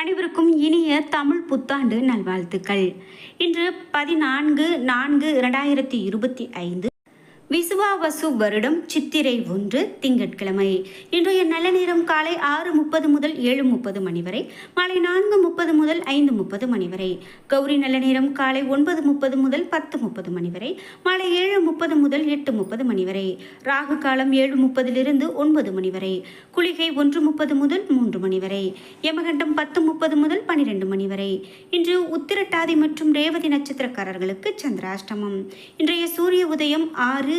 அனைவருக்கும் இனிய தமிழ் புத்தாண்டு நல்வாழ்த்துக்கள். இன்று பதினான்கு நான்கு இரண்டாயிரத்தி இருபத்தி ஐந்து விசுவாவசு வருடம் சித்திரை ஒன்று திங்கட்கிழமை. இன்றைய நல்ல நேரம் காலை ஆறு முப்பது முதல் ஏழு முப்பது மணி வரை மாலை நான்கு முப்பது முதல் ஐந்து முப்பது மணி வரை. கௌரி நல்ல நேரம் காலை ஒன்பது முப்பது முதல் பத்து முப்பது மணி வரை மாலை ஏழு முப்பது முதல் எட்டு முப்பது மணி வரை. ராகு காலம் ஏழு முப்பதிலிருந்து ஒன்பது மணி வரை குளிகை ஒன்று முப்பது முதல் மூன்று மணி வரை யமகண்டம் பத்து முப்பது முதல் பனிரெண்டு மணி வரை. இன்று உத்திரட்டாதி மற்றும் ரேவதி நட்சத்திரக்காரர்களுக்கு சந்திராஷ்டமம். இன்றைய சூரிய உதயம் ஆறு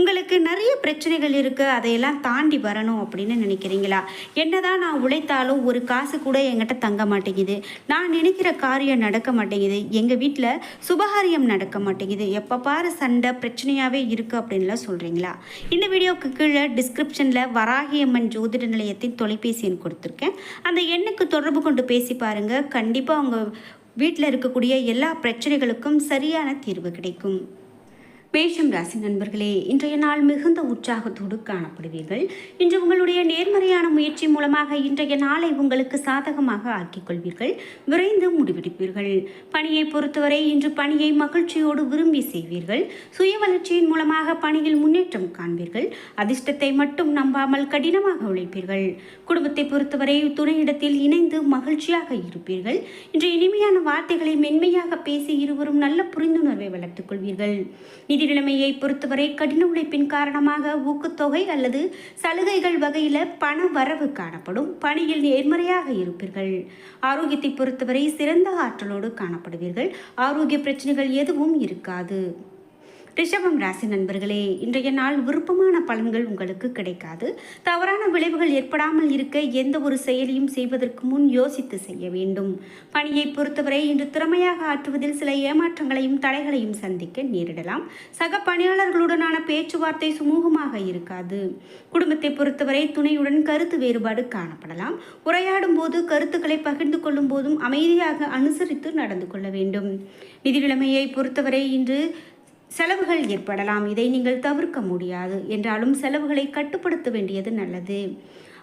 உங்களுக்கு நிறைய பிரச்சனைகள் இருக்குது அதையெல்லாம் தாண்டி வரணும் அப்படின்னு நினைக்கிறீங்களா? என்னதான் நான் உழைத்தாலும் ஒரு காசு கூட என்கிட்ட தங்க மாட்டேங்குது. நான் நினைக்கிற காரியம் நடக்க மாட்டேங்குது. எங்கள் வீட்டில் சுபகாரியம் நடக்க மாட்டேங்குது. எப்போ பாரு சண்டை பிரச்சனையாகவே இருக்குது அப்படின்லாம் சொல்கிறீங்களா இந்த வீடியோவுக்கு கீழே டிஸ்கிரிப்ஷனில் வராகியம்மன் ஜோதிட நிலையத்தின் தொலைபேசி எண் கொடுத்துருக்கேன். அந்த எண்ணுக்கு தொடர்பு கொண்டு பேசி பாருங்கள் கண்டிப்பாக அவங்க வீட்டில் இருக்கக்கூடிய எல்லா பிரச்சனைகளுக்கும் சரியான தீர்வு கிடைக்கும். மேஷம் ராசி நண்பர்களே இன்றைய நாள் மிகுந்த உற்சாகத்தோடு காணப்படுவீர்கள். இன்று உங்களுடைய நேர்மறையான முயற்சி மூலமாக இன்றைய நாளை உங்களுக்கு சாதகமாக ஆக்கிக் கொள்வீர்கள் விரைந்து முடிவெடுப்பீர்கள். பணியை பொறுத்தவரை இன்று பணியை மகிழ்ச்சியோடு விரும்பி செய்வீர்கள். சுய வளர்ச்சியின் மூலமாக பணியில் முன்னேற்றம் காண்பீர்கள். அதிர்ஷ்டத்தை மட்டும் நம்பாமல் கடினமாக உழைப்பீர்கள். குடும்பத்தை பொறுத்தவரை துணையிடத்தில் இணைந்து மகிழ்ச்சியாக இருப்பீர்கள். இன்று இனிமையான வார்த்தைகளை மென்மையாக பேசி இருவரும் நல்ல புரிந்துணர்வை வளர்த்துக் கொள்வீர்கள். நிதி நிலைமையை பொறுத்தவரை கடின உழைப்பின் காரணமாக ஊக்கத்தொகை அல்லது சலுகைகள் வகையில் பண வரவு காணப்படும். பணியில் நேர்மறையாக இருப்பீர்கள். ஆரோக்கியத்தை பொறுத்தவரை சிறந்த ஆற்றலோடு காணப்படுவீர்கள். ஆரோக்கிய பிரச்சனைகள் எதுவும் இருக்காது. ரிஷபம் ராசி நண்பர்களே இன்றைய நாள் விருப்பமான பலன்கள் உங்களுக்கு கிடைக்காது. தவறான விளைவுகள் ஏற்படாமல் இருக்க எந்த ஒரு செயலையும் செய்வதற்கு முன் யோசித்து செய்ய வேண்டும். பணியை பொறுத்தவரை இன்று திறமையாக ஆற்றுவதில் சில ஏமாற்றங்களையும் தடைகளையும் சந்திக்க நேரிடலாம். சக பணியாளர்களுடனான பேச்சுவார்த்தை சுமூகமாக இருக்காது. குடும்பத்தை பொறுத்தவரை துணையுடன் கருத்து வேறுபாடு காணப்படலாம். உரையாடும் போது கருத்துக்களை பகிர்ந்து கொள்ளும் போதும் அமைதியாக அனுசரித்து நடந்து கொள்ள வேண்டும். நிதி நிலைமையை பொறுத்தவரை இன்று செலவுகள் ஏற்படலாம். இதை நீங்கள் தவிர்க்க முடியாது. என்றாலும் செலவுகளை கட்டுப்படுத்த வேண்டியது நல்லது.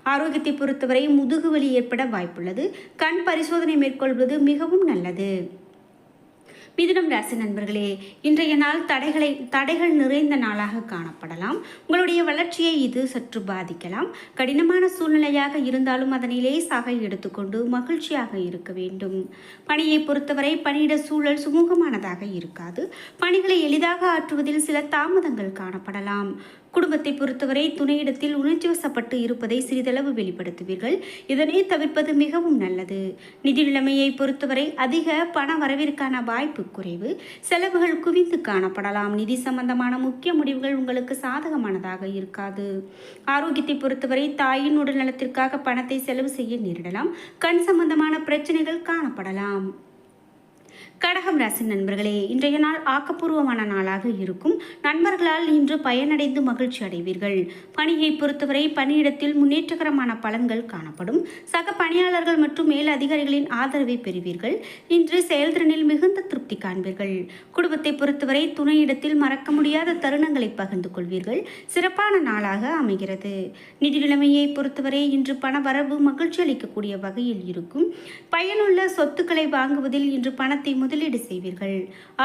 ஆரோக்கியத்தை பொறுத்தவரை முதுகுவலி ஏற்பட வாய்ப்புள்ளது. கண் பரிசோதனை மேற்கொள்வது மிகவும் நல்லது. மிதுனம் ராசி நண்பர்களே இன்றைய நாள் தடைகளை தடைகள் நிறைந்த நாளாக காணப்படலாம். உங்களுடைய வளர்ச்சியை இது சற்று பாதிக்கலாம். கடினமான சூழ்நிலையாக இருந்தாலும் அதனை லேசாக எடுத்துக்கொண்டு மகிழ்ச்சியாக இருக்க வேண்டும். பணியை பொறுத்தவரை பணியிட சூழல் சுமூகமானதாக இருக்காது. பணிகளை எளிதாக ஆற்றுவதில் சில தாமதங்கள் காணப்படலாம். குடும்பத்தை பொறுத்தவரை துணையிடத்தில் உணர்ச்சி வசப்பட்டு இருப்பதை சிறிதளவு வெளிப்படுத்துவீர்கள். இதனை தவிர்ப்பது மிகவும் நல்லது. நிதி நிலைமையை பொறுத்தவரை அதிக பண வரவிற்கான வாய்ப்பு குறைவு. செலவுகள் குவிந்து காணப்படலாம். நிதி சம்பந்தமான முக்கிய முடிவுகள் உங்களுக்கு சாதகமானதாக இருக்காது. ஆரோக்கியத்தை பொறுத்தவரை தாயின் உடல் நலத்திற்காக பணத்தை செலவு செய்ய நேரிடலாம். கண் சம்பந்தமான பிரச்சனைகள் காணப்படலாம். கடகம் ராசி நண்பர்களே இன்றைய நாள் ஆக்கப்பூர்வமான நாளாக இருக்கும். நண்பர்களால் இன்று பயனடைந்து மகிழ்ச்சி அடைவீர்கள். பணியை பொறுத்தவரை பணியிடத்தில் முன்னேற்றகரமான பலன்கள் காணப்படும். சக பணியாளர்கள் மற்றும் மேல் அதிகாரிகளின் ஆதரவை பெறுவீர்கள். இன்று செயல்திறனில் மிகுந்த திருப்தி காண்பீர்கள். குடும்பத்தை பொறுத்தவரை துணையிடத்தில் மறக்க முடியாத தருணங்களை பகிர்ந்து கொள்வீர்கள். சிறப்பான நாளாக அமைகிறது. நிதி நிலைமையை பொறுத்தவரை இன்று பண வரவு மகிழ்ச்சி அளிக்கக்கூடிய வகையில் இருக்கும். பயனுள்ள சொத்துக்களை வாங்குவதில் இன்று பணத்தை முதலீடு செய்வீர்கள்.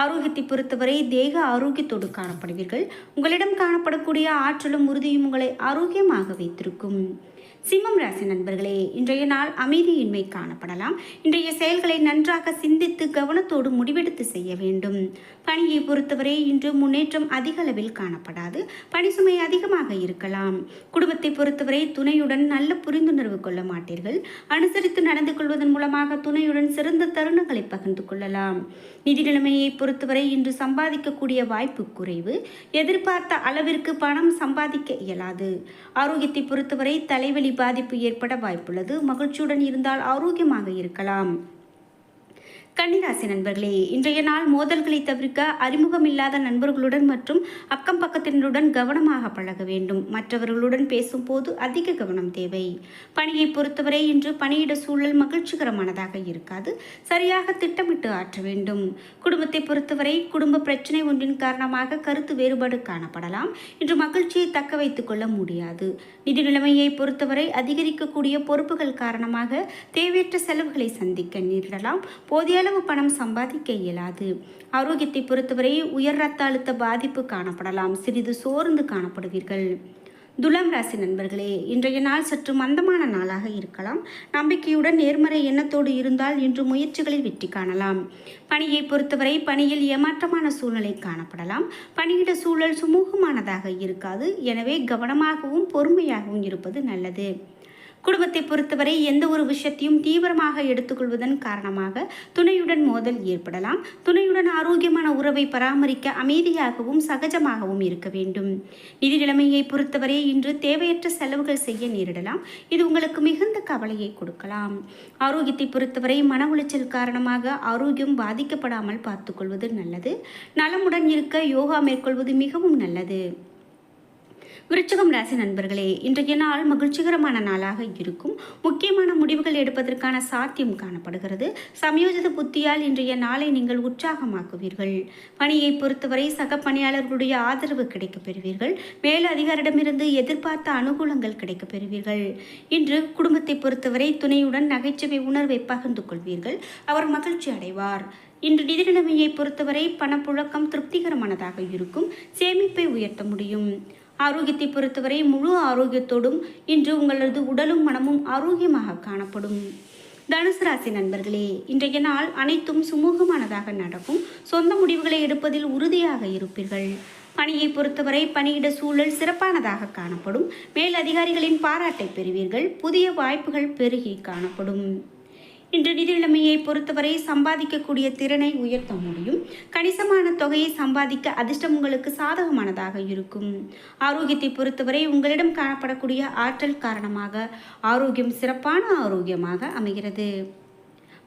ஆரோக்கியத்தை பொறுத்தவரை தேக ஆரோக்கியத்தோடு காணப்படுவீர்கள். உங்களிடம் காணப்படக்கூடிய ஆற்றலும் உறுதியும் உங்களை ஆரோக்கியமாக வைத்திருக்கும். சிம்மம் ராசி நண்பர்களே இன்றைய நாள் அமைதியின்மை காணப்படலாம். இன்றைய செயல்களை நன்றாக சிந்தித்து கவனத்தோடு முடிவெடுத்து செய்ய வேண்டும். பணியை பொறுத்தவரை இன்று முன்னேற்றம் அதிக அளவில் காணப்படாது. பணி சுமை அதிகமாக இருக்கலாம். குடும்பத்தை பொறுத்தவரை துணையுடன் நல்ல புரிந்துணர்வு கொள்ள மாட்டீர்கள். அனுசரித்து நடந்து கொள்வதன் மூலமாக துணையுடன் சிறந்த தருணங்களை பகிர்ந்து கொள்ளலாம். நிதி நிலைமையை பொறுத்தவரை இன்று சம்பாதிக்கக்கூடிய வாய்ப்பு குறைவு. எதிர்பார்த்த அளவிற்கு பணம் சம்பாதிக்க இயலாது. ஆரோக்கியத்தை பொறுத்தவரை தலைவலி பாதிப்பு ஏற்பட வாய்ப்புள்ளது. மகிழ்ச்சியுடன் இருந்தால் ஆரோக்கியமாக இருக்கலாம். கன்னிராசி நண்பர்களே இன்றைய நாள் மோதல்களை தவிர்க்க அறிமுகமில்லாத நண்பர்களுடன் மற்றும் அக்கம் பக்கத்தினருடன் கவனமாக பழக வேண்டும். மற்றவர்களுடன் பேசும்போது அதிக கவனம் தேவை. பணியை பொறுத்தவரை இன்று பணியிட சூழல் மகிழ்ச்சிகரமானதாக இருக்காது. சரியாக திட்டமிட்டு ஆற்ற வேண்டும். குடும்பத்தை பொறுத்தவரை குடும்ப பிரச்சனை ஒன்றின் காரணமாக கருத்து வேறுபாடு காணப்படலாம். இன்று மகிழ்ச்சியை தக்க வைத்துக் கொள்ள முடியாது. நிதி நிலைமையை பொறுத்தவரை அதிகரிக்கக்கூடிய பொறுப்புகள் காரணமாக தேவையற்ற செலவுகளை சந்திக்க நேரிடலாம். போதிய அளவு பணம் சம்பாதிக்க இயலாது. ஆரோக்கியத்தை பொறுத்தவரை உயர் ரத்த அழுத்த பாதிப்பு காணப்படலாம். சிறிது சோர்ந்து காணப்படுவீர்கள். துலாம் ராசி நண்பர்களே இன்றைய நாள் சற்று மந்தமான நாளாக இருக்கலாம். நம்பிக்கையுடன் நேர்மறை எண்ணத்தோடு இருந்தால் இன்று முயற்சிகளில் வெற்றி காணலாம். பணியை பொறுத்தவரை பணியில் ஏமாற்றமான சூழ்நிலை காணப்படலாம். பணியிட சூழல் சுமூகமானதாக இருக்காது. எனவே கவனமாகவும் பொறுமையாகவும் இருப்பது நல்லது. குடும்பத்தை பொறுத்தவரை எந்த ஒரு விஷயத்தையும் தீவிரமாக எடுத்துக்கொள்வதன் காரணமாக துணையுடன் மோதல் ஏற்படலாம். துணையுடன் ஆரோக்கியமான உறவை பராமரிக்க அமைதியாகவும் சகஜமாகவும் இருக்க வேண்டும். நிதி நிலைமையை பொறுத்தவரை இன்று தேவையற்ற செலவுகள் செய்ய நேரிடலாம். இது உங்களுக்கு மிகுந்த கவலையை கொடுக்கலாம். ஆரோக்கியத்தை பொறுத்தவரை மன உளைச்சல் காரணமாக ஆரோக்கியம் பாதிக்கப்படாமல் பார்த்துக்கொள்வது நல்லது. நலமுடன் இருக்க யோகா மேற்கொள்வது மிகவும் நல்லது. விருச்சகம் ராசி நண்பர்களே இன்றைய நாள் மகிழ்ச்சிகரமான நாளாக இருக்கும். முக்கியமான முடிவுகள் எடுப்பதற்கான சாத்தியம் காணப்படுகிறது. சமயோஜித புத்தியால் இன்றைய நாளை நீங்கள் உற்சாகமாக்குவீர்கள். பணியை பொறுத்தவரை சக பணியாளர்களுடைய ஆதரவு கிடைக்கப் பெறுவீர்கள். மேல் அதிகாரிடமிருந்து எதிர்பார்த்த அனுகூலங்கள் கிடைக்கப் பெறுவீர்கள். இன்று குடும்பத்தை பொறுத்தவரை துணையுடன் நகைச்சுவை உணர்வை பகிர்ந்து கொள்வீர்கள். அவர் மகிழ்ச்சி அடைவார். இன்று நிதி நிலைமையை பொறுத்தவரை பணப்புழக்கம் திருப்திகரமானதாக இருக்கும். சேமிப்பை உயர்த்த முடியும். ஆரோக்கியத்தை பொறுத்தவரை முழு ஆரோக்கியத்தோடும் இன்று உங்களது உடலும் மனமும் ஆரோக்கியமாக காணப்படும். தனுசு ராசி நண்பர்களே இன்றைய நாள் அனைத்தும் சுமூகமானதாக நடக்கும். சொந்த முடிவுகளை எடுப்பதில் உறுதியாக இருப்பீர்கள். பணியை பொறுத்தவரை பணியிட சூழல் சிறப்பானதாக காணப்படும். மேல் அதிகாரிகளின் பாராட்டை பெறுவீர்கள். புதிய வாய்ப்புகள் பெருகி காணப்படும். இன்று நிதி நிலைமையை பொறுத்தவரை சம்பாதிக்கக்கூடிய திறனை உயர்த்த முடியும். கணிசமான தொகையை சம்பாதிக்க அதிர்ஷ்டம் உங்களுக்கு சாதகமானதாக இருக்கும். ஆரோக்கியத்தை பொறுத்தவரை உங்களிடம் காணப்படக்கூடிய ஆற்றல் காரணமாக ஆரோக்கியம் சிறப்பான ஆரோக்கியமாக அமைகிறது.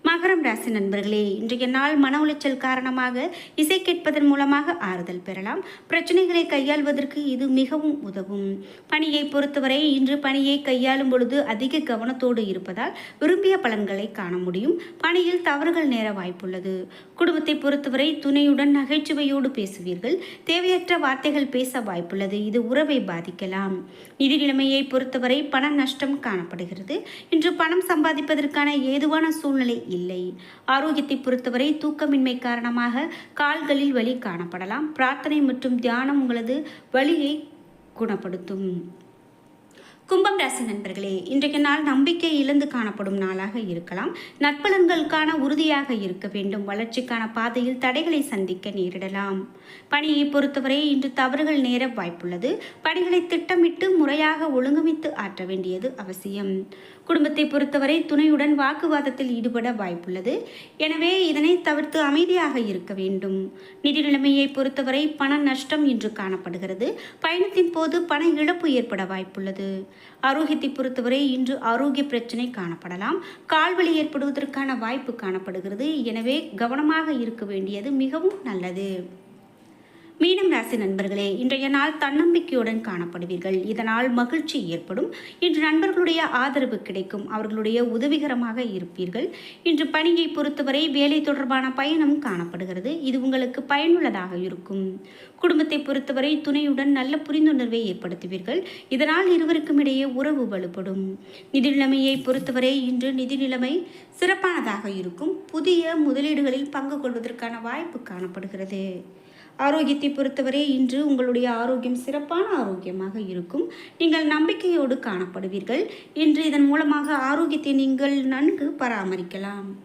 மகரம் ராசி நண்பர்களே இன்றைய நாள் மன உளைச்சல் காரணமாக இசை கேட்பதன் மூலமாக ஆறுதல் பெறலாம். பிரச்சனைகளை கையாள்வதற்கு இது மிகவும் உதவும். பணியை பொறுத்தவரை இன்று பணியை கையாளும் பொழுது அதிக கவனத்தோடு இருப்பதால் விரும்பிய பலன்களை காண முடியும். பணியில் தவறுகள் நேர வாய்ப்புள்ளது. குடும்பத்தை பொறுத்தவரை துணையுடன் நகைச்சுவையோடு பேசுவீர்கள். தேவையற்ற வார்த்தைகள் பேச வாய்ப்புள்ளது. இது உறவை பாதிக்கலாம். நிதி நிலைமையை பொறுத்தவரை பண நஷ்டம் காணப்படுகிறது. இன்று பணம் சம்பாதிப்பதற்கான ஏதுவான சூழ்நிலை இல்லை. ஆரோக்கியத்தை பொறுத்தவரை தூக்கமின்மை காரணமாக கால்களில் வலி காணப்படலாம். பிரார்த்தனை மற்றும் தியானம் உங்களது வலியை குணப்படுத்தும். கும்பம் ராசி நண்பர்களே இன்றைய நாள் நம்பிக்கை இழந்து காணப்படும் நாளாக இருக்கலாம். நட்பலன்களுக்கான உறுதியாக இருக்க வேண்டும். வளர்ச்சிக்கான பாதையில் தடைகளை சந்திக்க நேரிடலாம். பணியை பொறுத்தவரை இன்று தவறுகள் நேர வாய்ப்புள்ளது. பணிகளை திட்டமிட்டு முறையாக ஒழுங்கமைத்து ஆற்ற வேண்டியது அவசியம். குடும்பத்தை பொறுத்தவரை துணையுடன் வாக்குவாதத்தில் ஈடுபட வாய்ப்புள்ளது. எனவே இதனை தவிர்த்து அமைதியாக இருக்க வேண்டும். நிதி நிலைமையை பொறுத்தவரை பண நஷ்டம் இன்று காணப்படுகிறது. பயணத்தின் போது பண இழப்பு ஏற்பட வாய்ப்புள்ளது. ஆரோக்கியத்தை பொறுத்தவரை இன்று ஆரோக்கிய பிரச்சனை காணப்படலாம். கால்வழி ஏற்படுவதற்கான வாய்ப்பு காணப்படுகிறது. எனவே கவனமாக இருக்க வேண்டியது மிகவும் நல்லது. மீனம் ராசி நண்பர்களே இன்றைய நாள் தன்னம்பிக்கையுடன் காணப்படுவீர்கள். இதனால் மகிழ்ச்சி ஏற்படும். இன்று நண்பர்களுடைய ஆதரவு கிடைக்கும். அவர்களுடைய உதவிகரமாக இருப்பீர்கள். இன்று பணியை பொறுத்தவரை வேலை தொடர்பான பயணம் காணப்படுகிறது. இது உங்களுக்கு பயனுள்ளதாக இருக்கும். குடும்பத்தை பொறுத்தவரை துணையுடன் நல்ல புரிந்துணர்வை ஏற்படுத்துவீர்கள். இதனால் இருவருக்கும் இடையே உறவு வலுப்படும். நிதி நிலைமையை பொறுத்தவரை இன்று நிதி நிலைமை சிறப்பானதாக இருக்கும். புதிய முதலீடுகளில் பங்கு கொள்வதற்கான வாய்ப்பு காணப்படுகிறது. ஆரோக்கியத்தை பொறுத்தவரை இன்று உங்களுடைய ஆரோக்கியம் சிறப்பான ஆரோக்கியமாக இருக்கும். நீங்கள் நம்பிக்கையோடு காணப்படுவீர்கள். இன்று இதன் மூலமாக ஆரோக்கியத்தை நீங்கள் நன்கு பராமரிக்கலாம்.